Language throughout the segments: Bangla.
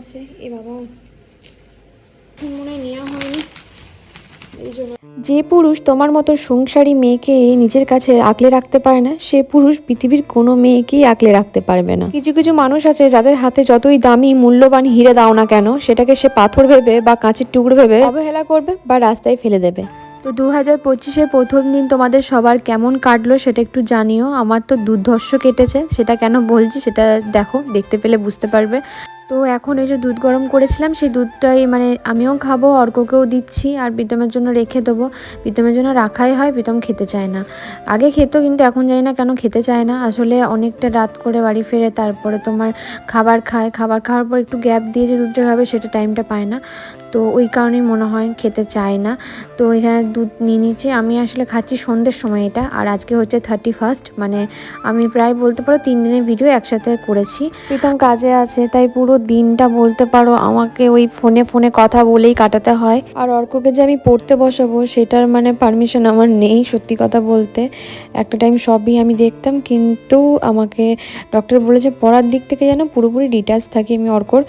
আছে এ বাবা। মনে নেওয়া হয়নি। এই জন্য যে পুরুষ তোমার মতো সংসারী মেয়েকে নিজের কাছে আঁকলে রাখতে পারে না সে পুরুষ পৃথিবীর কোনো মেয়েকেই আঁকলে রাখতে পারবে না। কিছু কিছু মানুষ আছে যাদের হাতে যতই দামি মূল্যবান হিরে দাও না কেন সেটাকে সে পাথর ভেবে বা কাঁচের টুকরো ভেবে অবহেলা করবে বা রাস্তায় ফেলে দেবে। তো দু হাজার পঁচিশের প্রথম দিন তোমাদের সবার কেমন কাটলো সেটা একটু জানিও। আমার তো দুর্ধর্ষ কেটেছে সেটা কেন বলছি সেটা দেখো দেখতে পেলে বুঝতে পারবে। তো এখন এই যে দুধ গরম করেছিলাম, সেই দুধটাই মানে আমিও খাব, অর্ককেও দিচ্ছি আর প্রীতমের জন্য রেখে দেবো। প্রীতমের জন্য রাখাই হয় প্রীতম খেতে চায় না। আগে খেত কিন্তু এখন জানি না কেন খেতে চায় না। আসলে অনেকটা রাত করে বাড়ি ফেরে তারপরে তোমার খাবার খায়। খাবার খাওয়ার পর একটু গ্যাপ দিয়ে যে দুধটা খাবে, সেটা টাইমটা পায় না। তো ওই কারণেই মনে হয় খেতে চায় না। তো এখানে দুধ নিয়ে নিচ্ছি। আমি আসলে খাচ্ছি সন্ধ্যের সময় এটা। আর আজকে হচ্ছে থার্টি ফার্স্ট মানে আমি প্রায় বলতে পারো তিন দিনের ভিডিও একসাথে করেছি। প্রীতম কাজে আছে, তাই পুরো দিনটা বলতে পারো, আমাকে ওই ফোনে ফোনে কথা বলেই কাটাতে হয়। আর অর্ককে যে আমি পড়তে বসাবো, সেটার মানে পারমিশন আমার নেই সত্যি কথা বলতে। একটা টাইম সবই আমি দেখতাম, কিন্তু আমাকে ডক্টর বলেছে পড়ার দিক থেকে যেন পুরোপুরি ডিটাচ থাকি আমি অর্কর,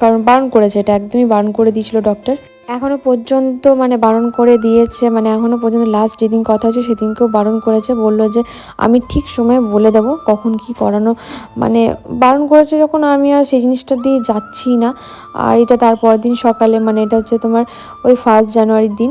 কারণ বারণ করেছে, এটা একদমই বারণ করে দিয়েছিল ডক্টর এখনও পর্যন্ত মানে বারণ করে দিয়েছে মানে এখনও পর্যন্ত লাস্ট যেদিন কথা হচ্ছে সেদিনকেও বারণ করেছে, বলল যে আমি ঠিক সময়ে বলে দেবো কখন কি করানো মানে বারণ করেছে যখন আমি আর সেই জিনিসটা দিয়ে যাচ্ছি না। আর এটা তারপরের দিন সকালে মানে এটা হচ্ছে তোমার ওই ফার্স্ট জানুয়ারির দিন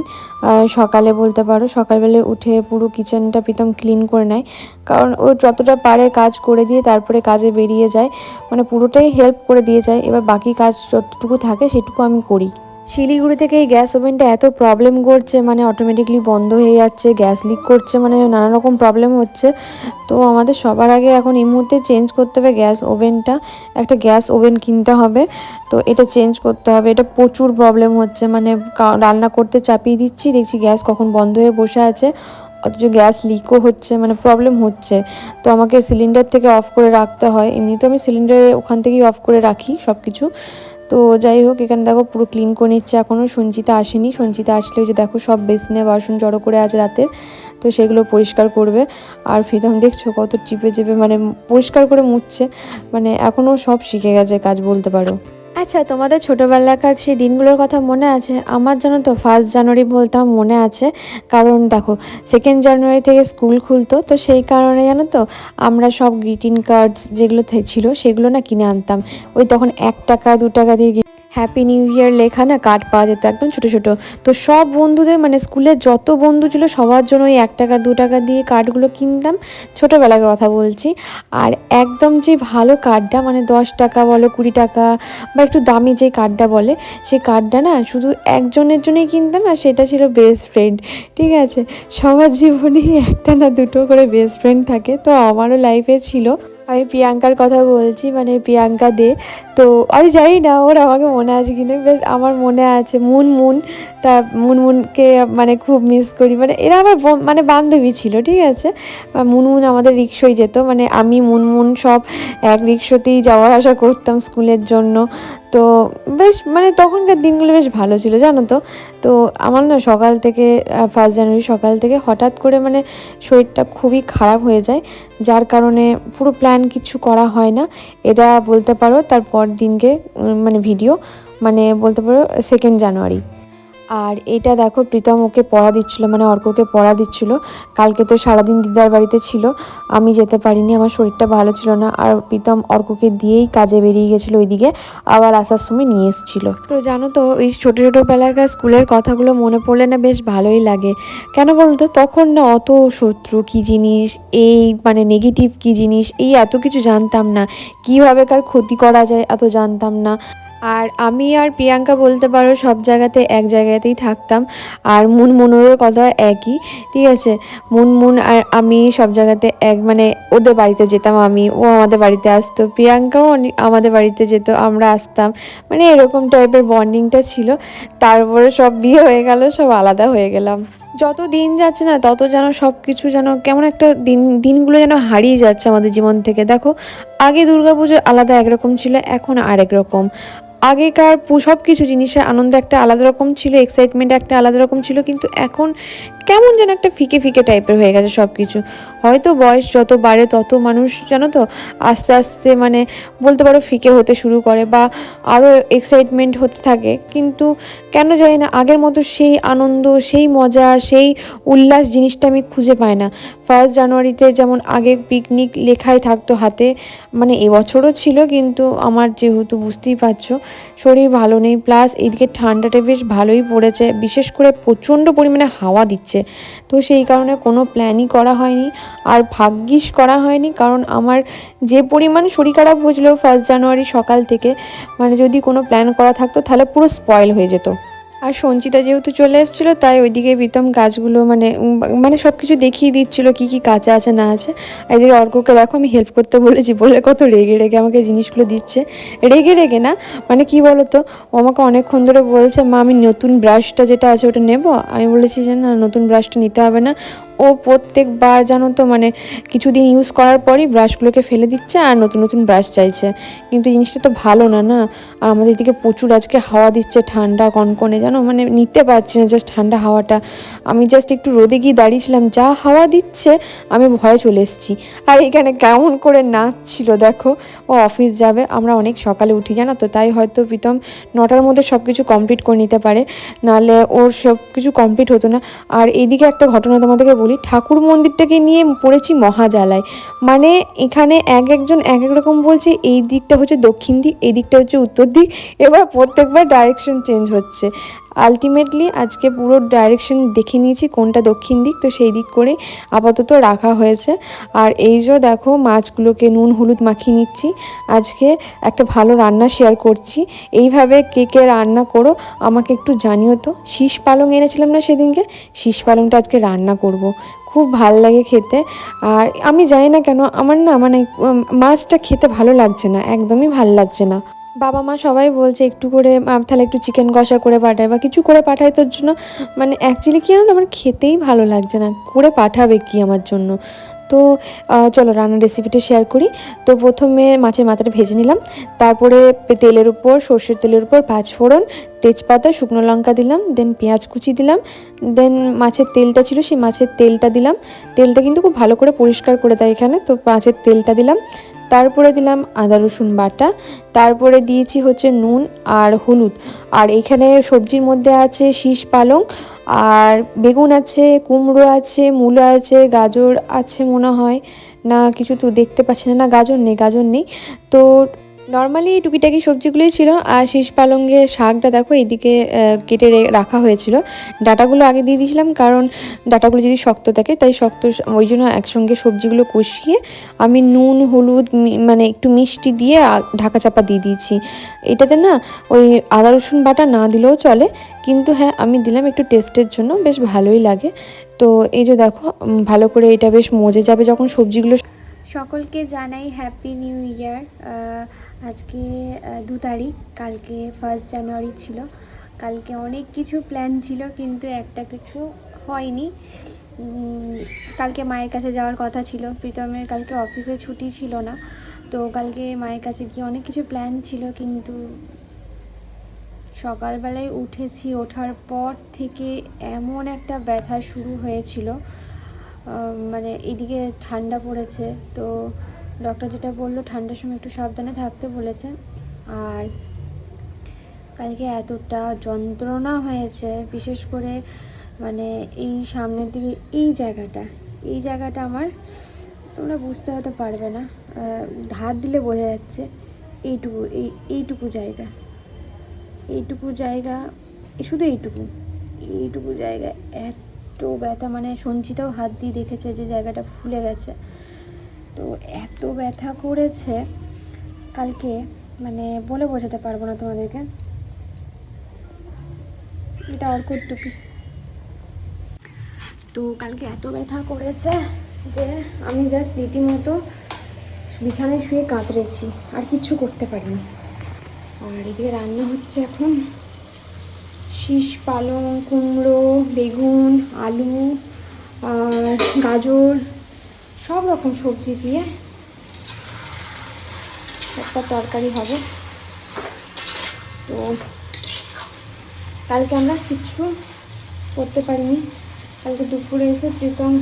সকালে বলতে পারো সকালবেলা উঠে পুরো কিচেনটা প্রীতম ক্লিন করে নেয়। কারণ ও যতটা পারে কাজ করে দিয়ে তারপরে কাজে বেরিয়ে যায় মানে পুরোটাই হেল্প করে দিয়ে যায়, এবার বাকি কাজ যতটুকু থাকে সেটুকু আমি করি। শিলিগুড়ি থেকে এই গ্যাস ওভেনটা এত প্রবলেম করছে মানে অটোমেটিকলি বন্ধ হয়ে যাচ্ছে, গ্যাস লিক করছে মানে নানা রকম প্রবলেম হচ্ছে। তো আমাদের সবার আগে এখন এই মুহূর্তে চেঞ্জ করতে হবে গ্যাস ওভেনটা। একটা গ্যাস ওভেন কিনতে হবে, তো এটা চেঞ্জ করতে হবে। এটা প্রচুর প্রবলেম হচ্ছে মানে রান্না করতে চাপিয়ে দিচ্ছি, দেখছি গ্যাস কখন বন্ধ হয়ে বসে আছে, অথচ গ্যাস লিকও হচ্ছে মানে প্রবলেম হচ্ছে। তো আমাকে সিলিন্ডার থেকে অফ করে রাখতে হয়। এমনি তো আমি সিলিন্ডারে ওখান থেকেই অফ করে রাখি সব কিছু তো যাই হোক, এখানে দেখো পুরো ক্লিন করে নিচ্ছে এখনও সঞ্চিতা আসেনি। সঞ্চিতা আসলে যে দেখো সব বেসিনে বাসন জড়ো করে আজ রাতের, তো সেগুলো পরিষ্কার করবে। আর ফিদম দেখছ কত চিপে চেপে মানে পরিষ্কার করে মুছছে। মানে এখনও সব শিখে গেছে কাজ বলতে পারো। আচ্ছা তোমাদের ছোটোবেলাকার সেই দিনগুলোর কথা মনে আছে? আমার জানো তো ফার্স্ট জানুয়ারি বলতাম মনে আছে। কারণ দেখো সেকেন্ড জানুয়ারি থেকে স্কুল খুলতো, তো সেই কারণে জানো তো, আমরা সব গ্রিটিং কার্ডস যেগুলো ছিল, সেগুলো না কিনে আনতাম। ওই তখন এক টাকা, দু টাকা দিয়ে হ্যাপি নিউ ইয়ার লেখা না কার্ড পাওয়া যেত একদম ছোটো ছোটো। তো সব বন্ধুদের মানে স্কুলে যত বন্ধু ছিল সবার জন্য ওই এক টাকা, দু টাকা দিয়ে কার্ডগুলো কিনতাম। ছোটোবেলার কথা বলছি। আর একদম যে ভালো কার্ডটা মানে দশ টাকা বলো, কুড়ি টাকা বা একটু দামি যে কার্ডটা বলে সেই কার্ডটা না শুধু একজনের জন্যই কিনতাম আর সেটা ছিল বেস্ট ফ্রেন্ড ঠিক আছে? সবার জীবনেই একটা না দুটো করে বেস্ট ফ্রেন্ড থাকে। তো আমারও লাইফে ছিল। আমি প্রিয়াঙ্কার কথা বলছি মানে প্রিয়াঙ্কা দে। তো আমি জানি না ওর আমাকে মনে আছে কিন্তু বেশ আমার মনে আছে, মুন মুন, তা মুনমুনকে মানে খুব মিস করি। মানে এরা আমার মানে বান্ধবী ছিল, ঠিক আছে? মুন মুনমুন আমাদের রিক্সোই যেত মানে আমি, মুন মুন সব এক রিক্সোতেই যাওয়া আসা করতাম স্কুলের জন্য। তো বেশ মানে তখনকার দিনগুলো বেশ ভালো ছিল, জানো তো? তো আমার না সকাল থেকে ফার্স্ট জানুয়ারি সকাল থেকে হঠাৎ করে মানে শরীরটা খুবই খারাপ হয়ে যায়, যার কারণে পুরো প্ল্যান কিছু করা হয় না। এটা বলতে পারো তারপর দিনকে মানে ভিডিও মানে বলতে পারো সেকেন্ড জানুয়ারি আর এটা দেখো, প্রীতম ওকে পড়া দিচ্ছিল মানে অর্ককে পড়া দিচ্ছিল। কালকে তো সারাদিন দিদার বাড়িতে ছিল। আমি যেতে পারিনি, আমার শরীরটা ভালো ছিল না। আর প্রীতম অর্ককে দিয়েই কাজে বেরিয়ে গেছিল ওইদিকে, আবার আসার সময় নিয়ে এসেছিল। তো জানো তো এই ছোটো ছোটো বেলাকার স্কুলের কথাগুলো মনে পড়লে না বেশ ভালোই লাগে। কেন বলতো তখন না অত শত্রু কী জিনিস, এই মানে নেগেটিভ কী জিনিস, এই এত কিছু জানতাম না। কীভাবে কার ক্ষতি করা যায় এত জানতাম না। আর আমি আর প্রিয়াঙ্কা বলতে পারো সব জায়গাতে এক জায়গাতেই থাকতাম। আর মুন মুনমুনেরও কথা একই, ঠিক আছে? মুন মুন আর আমি সব জায়গাতে এক মানে ওদের বাড়িতে যেতাম আমি, ও আমাদের বাড়িতে আসতো, প্রিয়াঙ্কাও আমাদের বাড়িতে যেত, আমরা আসতাম। মানে এরকম টাইপের বন্ডিংটা ছিল। তারপরে সব বিয়ে হয়ে গেল, সব আলাদা হয়ে গেলাম। যত দিন যাচ্ছে না, তত যেন সব কিছু যেন কেমন একটা দিন, দিনগুলো যেন হারিয়ে যাচ্ছে আমাদের জীবন থেকে। দেখো, আগে দুর্গাপুজোর আলাদা একরকম ছিল, এখন আরেক রকম। আগেকার সব কিছু জিনিসের আনন্দ একটা আলাদা রকম ছিল এক্সাইটমেন্ট একটা আলাদা রকম ছিল, কিন্তু এখন কেমন যেন একটা ফিকে ফিকে টাইপের হয়ে গেছে সব কিছু হয়তো বয়স যত বাড়ে তত মানুষ জানো তো আস্তে আস্তে মানে বলতে পারো ফিকে হতে শুরু করে বা আরও এক্সাইটমেন্ট হতে থাকে। কিন্তু কেন জানি না আগের মতো সেই আনন্দ, সেই মজা, সেই উল্লাস জিনিসটা আমি খুঁজে পাই না। ফার্স্ট জানুয়ারিতে যেমন আগে পিকনিক লেখাই থাকতো হাতে মানে এবছরও ছিল কিন্তু আমার যেহেতু বুঝতেই পারছ শরীর ভালো নেই প্লাস এইদিকে ঠান্ডাটা বেশ ভালোই পড়েছে, বিশেষ করে প্রচণ্ড পরিমাণে হাওয়া দিচ্ছে। তো সেই কারণে কোনো প্ল্যানই করা হয়নি। আর ভাগ্যিস করা হয়নি, কারণ আমার যে পরিমাণ শরীর খারাপ হয়েছিল ফার্স্ট জানুয়ারি সকাল থেকে মানে যদি কোনো প্ল্যান করা থাকতো, তাহলে পুরো স্পয়েল হয়ে যেত। আর সঞ্চিতা যেহেতু চলে এসেছিল, তাই ওইদিকে প্রীতম গাছগুলো মানে মানে সব কিছু দেখিয়ে দিচ্ছিল কি কি কাঁচা আছে, না আছে। এদিকে অর্ককে দেখো আমি হেল্প করতে বলেছি, বলে কত রেগে রেগে আমাকে জিনিসগুলো দিচ্ছে। রেগে রেগে না? মানে কি বলতো? ও আমাকে অনেকক্ষণ ধরে বলছে, মা, আমি নতুন ব্রাশটা যেটা আছে ওটা নেব? আমি বলেছি যে, না, নতুন ব্রাশটা নিতে হবে না। ও প্রত্যেকবার জানো তো মানে কিছুদিন ইউজ করার পরই ব্রাশগুলোকে ফেলে দিচ্ছে আর নতুন নতুন ব্রাশ চাইছে। কিন্তু জিনিসটা তো ভালো না না? আর আমাদের এদিকে প্রচুর আজকে হাওয়া দিচ্ছে, ঠান্ডা কনকনে, জানো? মানে নিতে পারছি না জাস্ট ঠান্ডা হাওয়াটা। আমি জাস্ট একটু রোদে গিয়ে দাঁড়িয়েছিলাম, যা হাওয়া দিচ্ছে, আমি ভয়ে চলে এসেছি। আর এখানে কেমন করে নাচছিল, দেখো? ও অফিস যাবে, আমরা অনেক সকালে উঠি, জানো তো? তাই হয়তো প্রীতম নটার মধ্যে সব কিছু কমপ্লিট করে নিতে পারে। নাহলে ওর সব কিছু কমপ্লিট হতো না। আর এইদিকে একটা ঘটনা তোমাদেরকে বলি, ঠাকুর মন্দিরটাকে নিয়ে পড়েছি মহাজালায় মানে এখানে এক একজন এক এক রকম বলছে, এই দিকটা হচ্ছে দক্ষিণ দিক, এই দিকটা হচ্ছে উত্তর দিক। এবার প্রত্যেকবার ডাইরেকশন চেঞ্জ হচ্ছে। আলটিমেটলি আজকে পুরো ডাইরেকশন দেখে নিয়েছি কোনটা দক্ষিণ দিক, তো সেই দিক করে আপাতত রাখা হয়েছে। আর এই যে দেখো, মাছগুলোকে নুন, হলুদ মাখিয়ে নিচ্ছি। আজকে একটা ভালো রান্না শেয়ার করছি। এইভাবে কে কে রান্না করো, আমাকে একটু জানিও তো। শীষ পালং এনেছিলাম না সেদিনকে? শীষ পালংটা আজকে রান্না করব। খুব ভালো লাগে খেতে। আর আমি জানি না কেন, আমার না মানে মাছটা খেতে ভালো লাগছে না, একদমই ভালো লাগছে না। বাবা মা সবাই বলছে একটু করে তাহলে একটু চিকেন কষা করে পাঠায় বা কিছু করে পাঠায় তোর জন্য। মানে অ্যাকচুয়ালি কি জানো আমার খেতেই ভালো লাগছে না। করে পাঠাবে কি আমার জন্য? তো চলো রান্নার রেসিপিটা শেয়ার করি। তো প্রথমে মাছের মাথাটা ভেজে নিলাম। তারপরে তেলের উপর, সর্ষের তেলের উপর ফোড়ন, তেজপাতা, শুকনো লঙ্কা দিলাম দেন পেঁয়াজ কুচি দিলাম দেন মাছের তেলটা ছিল সেই মাছের তেলটা দিলাম। তেলটা কিন্তু খুব ভালো করে পরিষ্কার করে দেয় এখানে। তো মাছের তেলটা দিলাম। তারপরে দিলাম আদা, রসুন বাটা। তারপরে দিয়েছি হচ্ছে নুন আর হলুদ। আর এখানে সবজির মধ্যে আছে শীষ পালং, আর বেগুন আছে, কুমড়ো আছে, মূলো আছে, গাজর আছে মনে হয়। না, কিছু তো দেখতে পাচ্ছি না। না, গাজর নেই গাজর নেই। তো নর্মালি এই টুকিটাকি সবজিগুলোই ছিল, আর শীষ পালঙ্গের শাকটা দেখো এইদিকে কেটে রাখা হয়েছিল। ডাটাগুলো আগে দিয়ে দিয়েছিলাম, কারণ ডাটাগুলো যদি শক্ত থাকে, তাই শক্ত ওই জন্য একসঙ্গে সবজিগুলো কষিয়ে আমি নুন, হলুদ মানে একটু মিষ্টি দিয়ে ঢাকা চাপা দিয়ে দিয়েছি। এটাতে না ওই আদা, রসুন বাটা না দিলেও চলে, কিন্তু হ্যাঁ আমি দিলাম একটু টেস্টের জন্য, বেশ ভালোই লাগে। তো এই যে দেখো ভালো করে এটা বেশ মজে যাবে যখন সবজিগুলো সকলকে জানাই হ্যাপি নিউ ইয়ার আজকে দু তারিখ, কালকে ফার্স্ট জানুয়ারি ছিল। কালকে অনেক কিছু প্ল্যান ছিল, কিন্তু একটা কিছু হয়নি। কালকে মায়ের কাছে যাওয়ার কথা ছিল। প্রীতমের কালকে অফিসে ছুটি ছিল না। তো কালকে মায়ের কাছে গিয়ে অনেক কিছু প্ল্যান ছিল, কিন্তু সকালবেলায় উঠেছি, ওঠার পর থেকে এমন একটা ব্যথা শুরু হয়েছিল। মানে এদিকে ঠান্ডা পড়েছে, তো ডক্টর যেটা বলল, ঠান্ডার সময় একটু সাবধানে থাকতে বলেছে। আর কালকে এতটা যন্ত্রণা হয়েছে, বিশেষ করে মানে এই সামনের দিকে, এই জায়গাটা এই জায়গাটা আমার তোমরা বুঝতে হতে পারবে না। হাত দিলে বোঝা যাচ্ছে এইটুকু, এই, এইটুকু জায়গা। এইটুকু জায়গা, শুধু এইটুকু এইটুকু জায়গা এত ব্যথা মানে সঞ্চিতাও হাত দিয়ে দেখেছে যে জায়গাটা ফুলে গেছে। তো এত ব্যথা করেছে, কালকে মানে বলে বোঝাতে পারব না তোমাদেরকে। এটা অর্কুর টুপি। তো কালকে এত ব্যথা করেছে যে আমি জাস্ট রীতিমতো বিছানায় শুয়ে কাতরেছি আর কিচ্ছু করতে পারিনি। আর এদিকে রান্না হচ্ছে এখন। শীষ পালং, কুমড়ো, বেগুন, আলু, আর গাজর। সব রকম সবজি দিয়ে একটা তরকারি হবে। তো কালকে আমরা কিচ্ছু করতে পারিনি। কালকে দুপুরে এসে প্রীতম,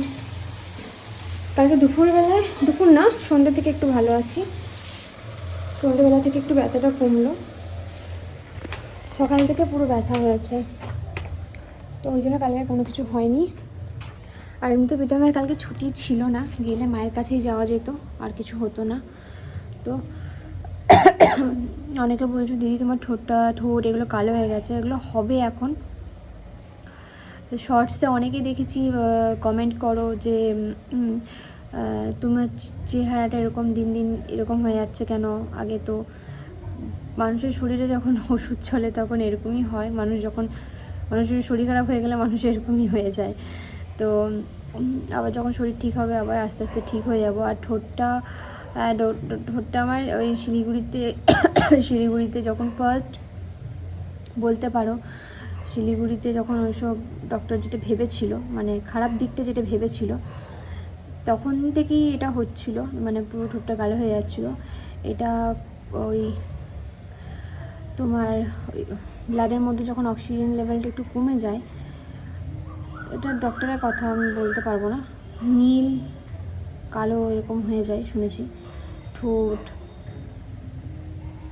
কালকে দুপুরবেলায়, দুপুর না, সন্ধ্যে থেকে একটু ভালো আছি। সন্ধ্যেবেলা থেকে একটু ব্যথাটা কমলো। সকাল থেকে পুরো ব্যথা হয়েছে। তো ওই জন্য কালকে কোনো কিছু হয়নি। আর এমনি তো প্রীতমের কালকে ছুটি ছিল না, গেলে মায়ের কাছেই যাওয়া যেত, আর কিছু হতো না। তো অনেকে বলছো, দিদি, তোমার ঠোঁটটা, ঠোঁট এগুলো কালো হয়ে গেছে, এগুলো হবে এখন? শর্টসে অনেকেই দেখেছি কমেন্ট করো যে তোমার চেহারাটা এরকম দিন দিন এরকম হয়ে যাচ্ছে কেন? আগে তো মানুষের শরীরে যখন ওষুধ চলে তখন এরকমই হয়। মানুষ যখন, মানুষের শরীর খারাপ হয়ে গেলে মানুষ এরকমই হয়ে যায়। তো আবার যখন শরীর ঠিক হবে, আবার আস্তে আস্তে ঠিক হয়ে যাব। আর ঠোঁটটা ঠোঁটটা আমার ওই শিলিগুড়িতে শিলিগুড়িতে যখন ফার্স্ট বলতে পারো, শিলিগুড়িতে যখন ওইসব ডক্টর যেটা ভেবেছিল মানে খারাপ দিকটা যেটা ভেবেছিল, তখন থেকেই এটা হচ্ছিল মানে পুরো ঠোঁটটা কালো হয়ে যাচ্ছিল। এটা ওই তোমার ব্লাডের মধ্যে যখন অক্সিজেন লেভেলটা একটু কমে যায় এটা ডক্টরের কথা আমি বলতে পারব না। নীল, কালো এরকম হয়ে যায়, শুনেছি। ঠোঁট,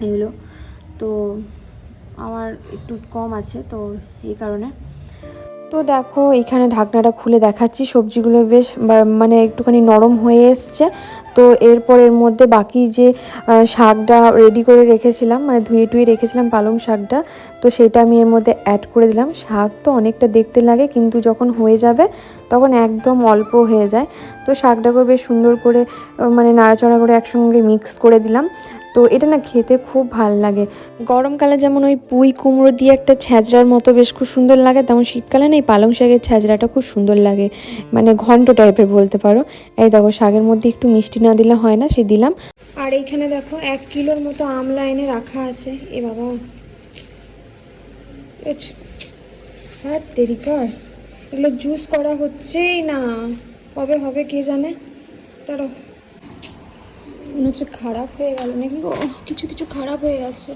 এগুলো। তো আমার একটু কম আছে, তো এই কারণে। তো দেখো, এখানে ঢাকনাটা খুলে দেখাচ্ছি। সবজিগুলো বেশ মানে একটুখানি নরম হয়ে এসছে। তো এরপর এর মধ্যে বাকি যে শাকটা রেডি করে রেখেছিলাম মানে ধুয়ে টুয়ে রেখেছিলাম পালং শাকটা, তো সেটা আমি এর মধ্যে অ্যাড করে দিলাম। শাক তো অনেকটা দেখতে লাগে, কিন্তু যখন হয়ে যাবে, তখন একদম অল্প হয়ে যায়। তো শাকটাকে বেশ সুন্দর করে মানে নাড়াচাড়া করে একসঙ্গে মিক্স করে দিলাম। তো এটা না খেতে খুব ভালো লাগে। গরমকালে যেমন ওই পুঁই কুমড়ো দিয়ে একটা ছ্যাঁচড়ার মতো বেশ খুব সুন্দর লাগে, তেমন শীতকালে না এই পালং শাকের ছ্যাঁচড়াটা খুব সুন্দর লাগে। মানে ঘন্ট টাইপের বলতে পারো। এই দেখো, শাকের মধ্যে একটু মিষ্টি না দিলে হয় না, সে দিলাম। আর এইখানে দেখো, এক কিলোর মতো আমলা এনে রাখা আছে। এ বাবা। দেরিকার এগুলো জুস করা হচ্ছেই না। কবে হবে কে জানে? তারা মনে হচ্ছে খারাপ হয়ে গেল। নাকি গো কিছু কিছু খারাপ হয়ে গেছে।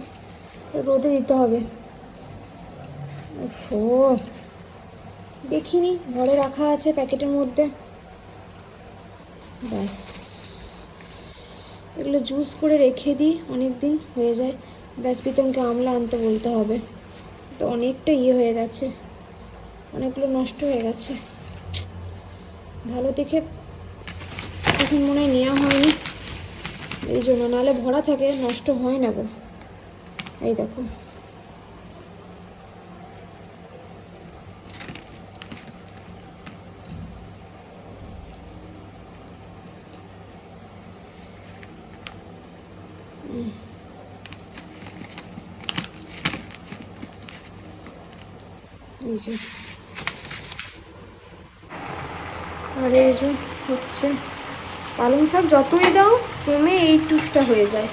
রোদে দিতে হবে। ও দেখিনি, ঘরে রাখা আছে প্যাকেটের মধ্যে। ব্যাস। এগুলো জুস করে রেখে দিই অনেক দিন হয়ে যায়। ব্যাস, প্রীতমকে আমলা আনতে বলতে হবে। তো অনেকটা ইয়ে হয়ে গেছে। অনেকগুলো নষ্ট হয়ে গেছে। ভালো দেখে এখন মনে হয় নেওয়া হয়নি। এই জন্য নাহলে ভরা থাকে, নষ্ট হয় না গো। এই দেখো। এই যে। আর এই যে হচ্ছে পালং শাক যতই দাও কমে এই টুসটা হয়ে যায়।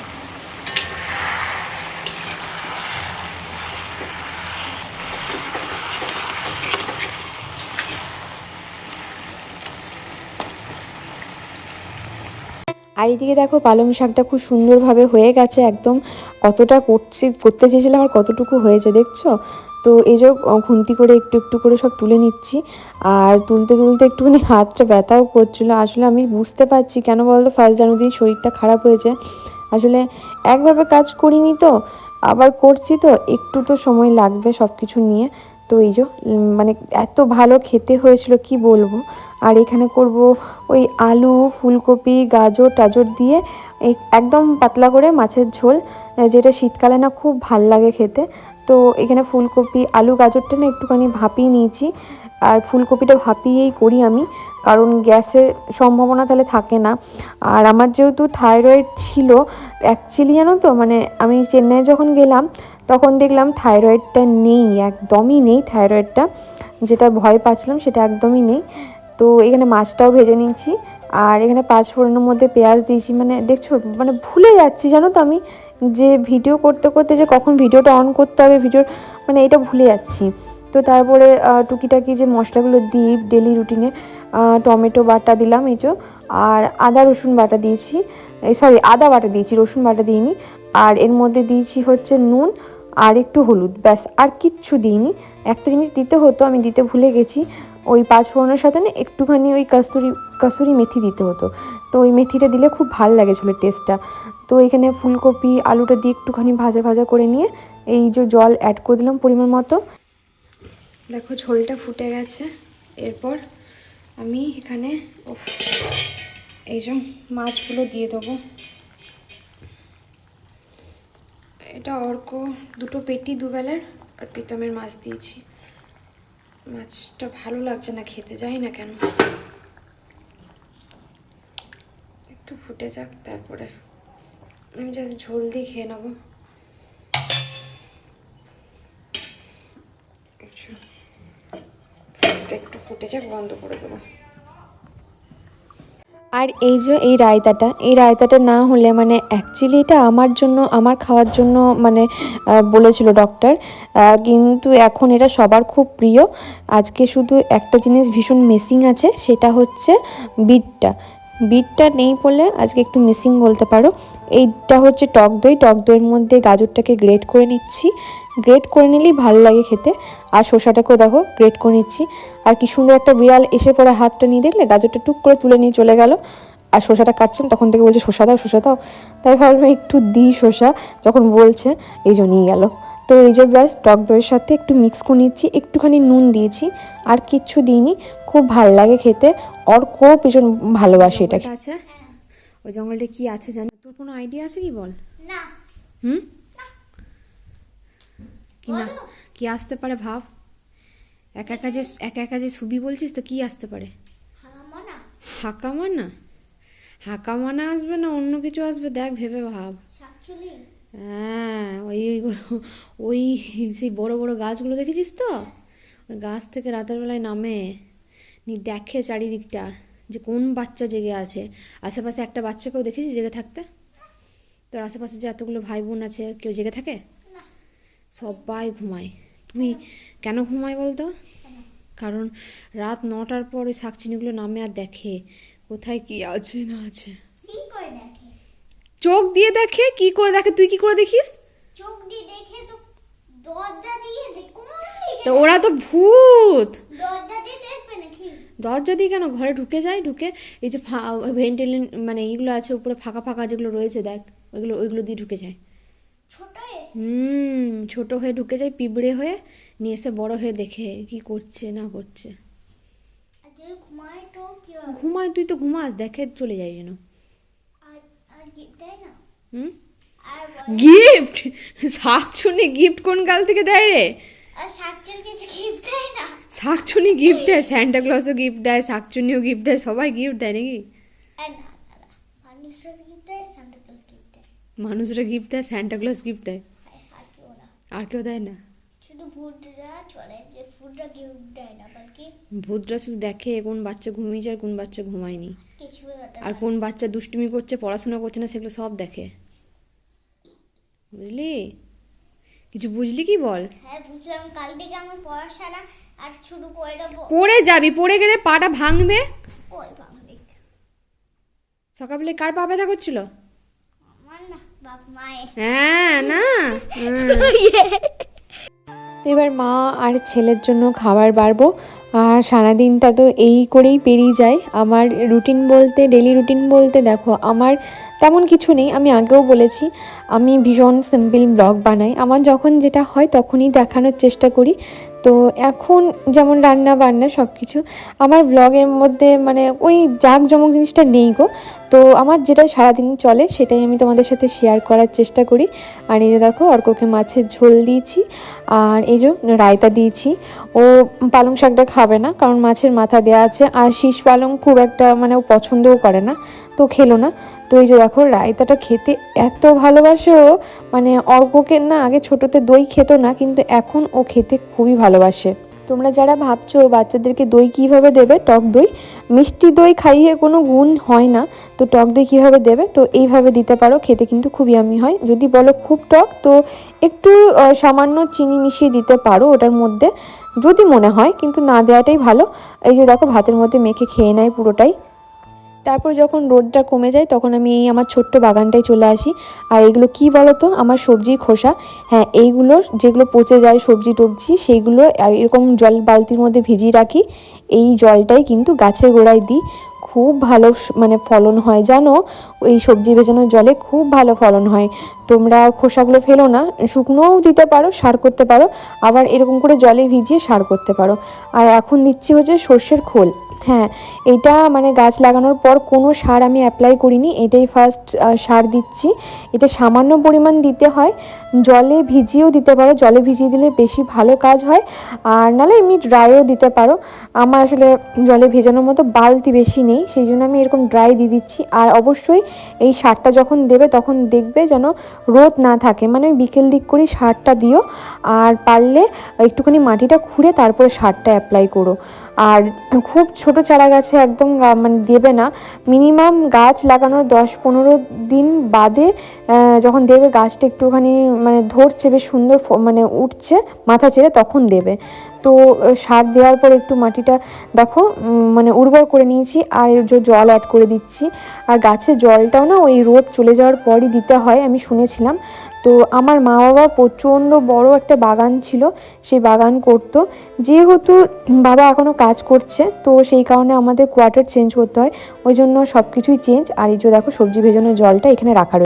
আর এদিকে দেখো পালং শাকটা খুব সুন্দরভাবে হয়ে গেছে একদম। কতটা করছি, করতে চেয়েছিলাম আর কতটুকু হয়েছে দেখছ? তো এই যে খুন্তি করে একটু একটু করে সব তুলে নিচ্ছি। আর তুলতে তুলতে একটুখানি হাতটা ব্যথাও করছিল। আসলে আমি বুঝতে পারছি কেন বলতো, ফার্স্ট জানুয়ারি শরীরটা খারাপ হয়েছে। আসলে একভাবে কাজ করিনি তো, আবার করছি তো, একটু তো সময় লাগবে সব কিছু নিয়ে। তো এই যে মানে এত ভালো খেতে হয়েছিল, কি বলব? আর এখানে করব ওই আলু, ফুলকপি, গাজর, টাজর দিয়ে একদম পাতলা করে মাছের ঝোল যেটা শীতকালে না খুব ভালো লাগে খেতে। তো এখানে ফুলকপি, আলু, গাজরটা না একটুখানি ভাপিয়ে নিয়েছি। আর ফুলকপিটা ভাপিয়েই করি আমি, কারণ গ্যাসের সম্ভাবনা তাহলে থাকে না। আর আমার যেহেতু থাইরয়েড ছিল, অ্যাকচুয়ালি জানো তো মানে আমি চেন্নাই যখন গেলাম তখন দেখলাম থাইরয়েডটা নেই, একদমই নেই থাইরয়েডটা। যেটা ভয় পাচ্ছিলাম সেটা একদমই নেই। তো এখানে মাছটাও ভেজে নিচ্ছি আর এখানে পাঁচ ফোড়নের মধ্যে পেঁয়াজ দিয়েছি। মানে দেখছ মানে ভুলে যাচ্ছি, জানো তো আমি যে ভিডিও করতে করতে যে কখন ভিডিওটা অন করতে হবে ভিডিওর মানে এটা ভুলে যাচ্ছি। তো তারপরে টুকিটাকি যে মশলাগুলো দিই ডেলি রুটিনে টমেটো বাটা দিলাম, এই আর আদা, রসুন বাটা দিয়েছি। সরি আদা বাটা দিয়েছি, রসুন বাটা দিইনি। আর এর মধ্যে দিয়েছি হচ্ছে নুন। আর একটু হলুদ, ব্যাস, আর কিচ্ছু দিইনি। একটা জিনিস দিতে হতো, আমি দিতে ভুলে গেছি। ওই পাঁচ ফোড়নের সাথে না একটুখানি ওই কাস্তুরি কাসুরি মেথি দিতে হতো। তো ওই মেথিটা দিলে খুব ভালো লাগে ছোলের টেস্টটা তো এখানে ফুলকপি, আলুটা দিয়ে একটুখানি ভাজা ভাজা করে নিয়ে এই যে জল অ্যাড করে দিলাম পরিমাণ মতো। দেখো, ঝোলটা ফুটে গেছে। এরপর আমি এখানে এই যে মাছগুলো দিয়ে দেবো। এটা অর্ক, দুটো পেটি দুবেলার, আর প্রীতমের মাছ দিয়েছি। মাছটা ভালো লাগছে না খেতে, যাই না কেন। একটু ফুটে যাক তারপরে। আমি জাস্ট ঝোল দিয়ে খেয়ে নেব। আচ্ছা। একটু ফুটে যাক, বন্ধ করে দেবো। আর এই যে এই রায়তাটা এই রায়তাটা না হলে মানে অ্যাকচুয়ালি এটা আমার জন্য, আমার খাওয়ার জন্য মানে বলেছিল ডক্টর কিন্তু এখন এটা সবার খুব প্রিয়। আজকে শুধু একটা জিনিস ভীষণ মিসিং আছে, সেটা হচ্ছে বিটটা বিটটা নেই বলে আজকে একটু মিসিং বলতে পারো। এইটা হচ্ছে টক দই, টক দইয়ের মধ্যে গাজরটাকে গ্রেট করে নিচ্ছি। গ্রেট করে নিলেই ভালো লাগে খেতে। আর শসাটাকেও দেখো গ্রেট করে নিচ্ছি। আর কি সুন্দর একটা বিড়াল এসে পরে হাতটা নিয়ে দেখলে গাজরটা টুক করে তুলে নিয়ে চলে গেল। আর শসাটা কাটছিলাম তখন থেকে বলছে শসা দাও শসা দাও। তাই ভাবলাম একটু দিই শসা। যখন বলছে এই জন্যই নিয়ে গেল। তো এই যে ব্যাস টক দইয়ের সাথে একটু মিক্স করে নিচ্ছি একটুখানি নুন দিয়েছি আর কিচ্ছু দিইনি। খুব ভালো লাগে খেতে। অর্ক ভীষণ ভালোবাসে এটাকে। আচ্ছা ওই জঙ্গলটা কি আছে জানি? তোর কোনো আইডিয়া আছে কি বল? না। হুম? কি না কি আসতে পারে ভাব? একা একা যে একা একা যে ছবি বলছিস তো কি আসতে পারে? হাকামানা। হাকামানা? আসবে না অন্য কিছু আসবে? দেখ ভেবে ভাব। হ্যাঁ ওই ওই সেই বড় বড় গাছগুলো দেখেছিস তো? ওই গাছ থেকে রাতের বেলায় নামে। নি দেখে চারিদিকটা যে কোন বাচ্চা জেগে আছে। আশেপাশে একটা বাচ্চাকেও দেখেছিস জেগে থাকতে? তোর আশেপাশে যে এতগুলো ভাই বোন আছে কেউ জেগে থাকে? সবাই ঘুমায়। তুই কেন ঘুমায় বলতো? কারণ রাত নটার পর ওই শাকচিনিগুলো নামে আর দেখে। কোথায় কি আছে না আছে। চোখ দিয়ে দেখে? কি করে দেখে? তুই কি করে দেখিস? চোখ দিয়ে দেখে তো দরজা দিয়ে তো ওরা তো ভূত! দরজা দিয়ে দেখবে নাকি? দরজা দিয়ে কেন? ঘরে ঢুকে যায় ঢুকে এই যে ভেন্টিলেন মানে এইগুলো আছে উপরে ফাঁকা ফাঁকা যেগুলো রয়েছে দেখ ওইগুলো ওইগুলো দিয়ে ঢুকে যায়। হুম ছোট হয়ে ঢুকে যায় পিঁপড়ে হয়ে নিয়ে এসে বড় হয়ে দেখে কি করছে না করছে। ঘুমায় তুই তো ঘুমাস দেখে চলে যায় যেন হুম? গিফট শাক শুনে গিফট কোন কাল থেকে দেয় রে? শাকচুনি গিফট দেয় স্যান্টা ক্লসও গিফট দেয় শাকচুনিও গিফট দেয় সবাই গিফট দেয় নাকি? মানুষরা গিফট দেয় সান্টা ক্লজ গিফট দেয়। মানুষরা গিফট দেয় স্যান্টা ক্লস গিফট দেয় আর- কেউ দেয় না। শুধু ভূতরা চলে যে ভূতরা গিফট দেয় না বলকি ভূতরা শুধু দেখে কোন বাচ্চা ঘুমিয়েছে আর কোন বাচ্চা ঘুমায়নি। আর কোন বাচ্চা দুষ্টুমি করছে পড়াশোনা করছে না সেগুলো সব দেখে। বুঝলি? কিছু বুঝলি কি বল? হ্যাঁ বুঝলাম। কাল থেকে আমি পড়াশোনা আর শুরু করে দেবো। পড়ে যাবি পড়ে গেলে পাটা ভাঙবে। সকালবেলা কার পা ব্যথা করছিল আমার না বাপ মায়ের হ্যাঁ না? এবার মা আর ছেলের জন্য খাবার বাড়বো। আর সারাদিনটা তো এই করেই পেরিয়ে যায়। আমার রুটিন বলতে ডেলি রুটিন বলতে দেখো আমার তেমন কিছু নেই। আমি আগেও বলেছি আমি ভীষণ সিম্পল ব্লগ বানাই। আমার যখন যেটা হয় তখনই দেখানোর চেষ্টা করি। তো এখন যেমন রান্না বান্না সব কিছু আমার ব্লগের মধ্যে মানে ওই জাঁকজমক জিনিসটা নেই গো। তো আমার যেটা সারাদিন চলে সেটাই আমি তোমাদের সাথে শেয়ার করার চেষ্টা করি। আর এই যে দেখো, অর্ককে মাছের ঝোল দিয়েছি, আর এই যে রায়তা দিয়েছি। ও পালং শাকটা খাবে না, কারণ মাছের মাথা দেওয়া আছে, আর শীষ পালং খুব একটা মানে ও পছন্দও করে না, তো খেলো না। তো এই যে দেখো, রায়তাটা খেতে এত ভালোবাসে ও মানে অর্ককে না, আগে ছোটোতে দই খেত না, কিন্তু এখন ও খেতে খুবই ভালোবাসে। তোমরা যারা ভাবছ বাচ্চাদেরকে দই কীভাবে দেবে, টক দই, মিষ্টি দই খাইয়ে কোনো গুণ হয় না, তো টক দই কীভাবে দেবে, তো এইভাবে দিতে পারো, খেতে কিন্তু খুবই আমি হয়। যদি বলো খুব টক, তো একটু সামান্য চিনি মিশিয়ে দিতে পারো ওটার মধ্যে, যদি মনে হয়, কিন্তু না দেওয়াটাই ভালো। এই যে দেখো, ভাতের মধ্যে মেখে খেয়ে নেয় পুরোটাই। তারপর যখন রোদটা কমে যায়, তখন আমি এই আমার ছোট্ট বাগানটায় চলে আসি। আর এগুলো কি বলতো? আমার সবজির খোসা। হ্যাঁ এইগুলো যেগুলো পচে যায় সবজি টবজি সেইগুলো এরকম জল বালতির মধ্যে ভিজিয়ে রাখি। এই জলটাই কিন্তু গাছের গোড়ায় দিই। খুব ভালো মানে ফলন হয়। জানো? এই সবজি ভেজানোর জলে খুব ভালো ফলন হয়। তোমরা খোসাগুলো ফেলো না, শুকনোও দিতে পারো, সার করতে পারো, আবার এরকম করে জলে ভিজিয়ে সার করতে পারো। আর এখন দিচ্ছি হচ্ছে সর্ষের খোল। হ্যাঁ এটা মানে গাছ লাগানোর পর কোনো সার আমি অ্যাপ্লাই করিনি, এটাই ফার্স্ট সার দিচ্ছি। এটা সামান্য পরিমাণ দিতে হয়, জলে ভিজিয়েও দিতে পারো, জলে ভিজিয়ে দিলে বেশি ভালো কাজ হয়, আর নাহলে এমনি ড্রাইও দিতে পারো। আমার আসলে জলে ভেজানোর মতো বালতি বেশি নেই, সেই জন্য আমি এরকম ড্রাই দিয়ে দিচ্ছি। আর অবশ্যই এই সারটা যখন দেবে, তখন দেখবে যেন রোদ না থাকে মানে ওই বিকেল দিক করে সারটা দিও, আর পারলে একটুখানি মাটিটা খুঁড়ে তারপরে সারটা অ্যাপ্লাই করো। আর খুব ছোট চারা গাছে একদম মানে দেবে না মিনিমাম গাছ লাগানোর দশ পনেরো দিন বাদে যখন দেবে গাছটা একটুখানি মানে ধরছে, বেশ সুন্দর মানে উঠছে, মাথা ছেড়ে তখন দেবে। তো সার দেওয়ার পর একটু মাটিটা দেখো মানে উর্বর করে নিয়েছি, আর যে জল অ্যাড করে দিচ্ছি। আর গাছে জলটাও না ওই রোদ চলে যাওয়ার পরই দিতে হয়, আমি শুনেছিলাম। তো আমার মা বাবা প্রচণ্ড বড় একটা বাগান ছিল, সেই বাগান করতো। যেহেতু বাবা এখনও কাজ করছে, তো সেই কারণে আমাদের কোয়ার্টার চেঞ্জ করতে হয়, ওই জন্য সব কিছুই চেঞ্জ আর এই যে দেখো সবজি ভেজানোর জলটা এখানে রাখা রয়েছে